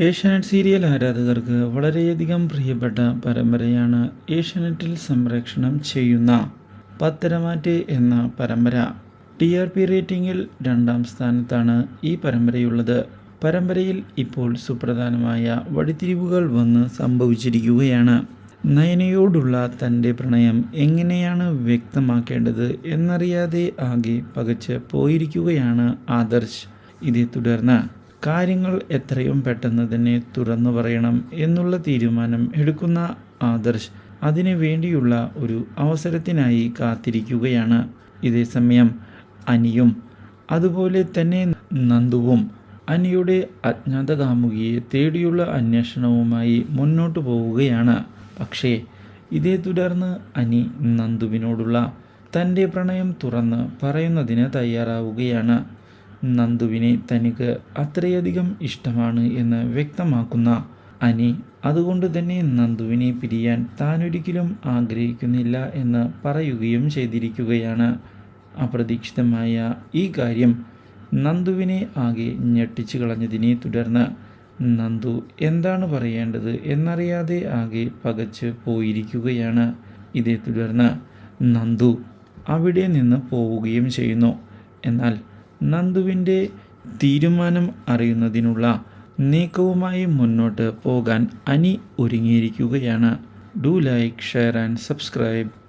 Asianet serial ആരാധകർക്ക് വളരെയധികം പ്രിയപ്പെട്ട പരമ്പരയാണ് ഏഷ്യാനെറ്റിൽ സംപ്രേഷണം ചെയ്യുന്ന പത്തരമാറ്റ് എന്ന പരമ്പര. ടി ആർ പി റേറ്റിംഗിൽ രണ്ടാം സ്ഥാനത്താണ് ഈ പരമ്പരയുള്ളത്. പരമ്പരയിൽ ഇപ്പോൾ സുപ്രധാനമായ വഴിത്തിരിവുകൾ വന്ന് സംഭവിച്ചിരിക്കുകയാണ്. നയനയോടുള്ള തന്റെ പ്രണയം എങ്ങനെയാണ് വ്യക്തമാക്കേണ്ടത് എന്നറിയാതെ ആകെ പകച്ച് പോയിരിക്കുകയാണ് ആദർശ്. ഇതേ തുടർന്ന് കാര്യങ്ങൾ എത്രയും പെട്ടെന്ന് തന്നെ തുറന്നു പറയണം എന്നുള്ള തീരുമാനം എടുക്കുന്ന ആദർശ് അതിനു വേണ്ടിയുള്ള ഒരു അവസരത്തിനായി കാത്തിരിക്കുകയാണ്. ഇതേസമയം അനിയും അതുപോലെ തന്നെ നന്ദുവും അനിയുടെ അജ്ഞാത കാമുകിയെ തേടിയുള്ള അന്വേഷണവുമായി മുന്നോട്ട് പോവുകയാണ്. പക്ഷേ ഇതേ തുടർന്ന് അനി നന്ദുവിനോടുള്ള തന്റെ പ്രണയം തുറന്ന് പറയുന്നതിന് തയ്യാറാവുകയാണ്. നന്ദുവിനെ തനിക്ക് അത്രയധികം ഇഷ്ടമാണ് എന്ന് വ്യക്തമാക്കുന്ന അനി അതുകൊണ്ട് തന്നെ നന്ദുവിനെ പിരിയാൻ താനൊരിക്കലും ആഗ്രഹിക്കുന്നില്ല എന്ന് പറയുകയും ചെയ്തിരിക്കുകയാണ്. അപ്രതീക്ഷിതമായ ഈ കാര്യം നന്ദുവിനെ ആകെ ഞെട്ടിച്ചു കളഞ്ഞതിനെ തുടർന്ന് നന്ദു എന്താണ് പറയേണ്ടത് എന്നറിയാതെ ആകെ പകച്ച് പോയിരിക്കുകയാണ്. ഇതേ തുടർന്ന് നന്ദു അവിടെ നിന്ന് പോവുകയും ചെയ്യുന്നു. എന്നാൽ നന്ദുവിന്റെ തീരുമാനം അറിയുന്നതിനുള്ള നീക്കവുമായി മുന്നോട്ട് പോകാൻ അനി ഒരുങ്ങിയിരിക്കുകയാണ്. Do like share and subscribe.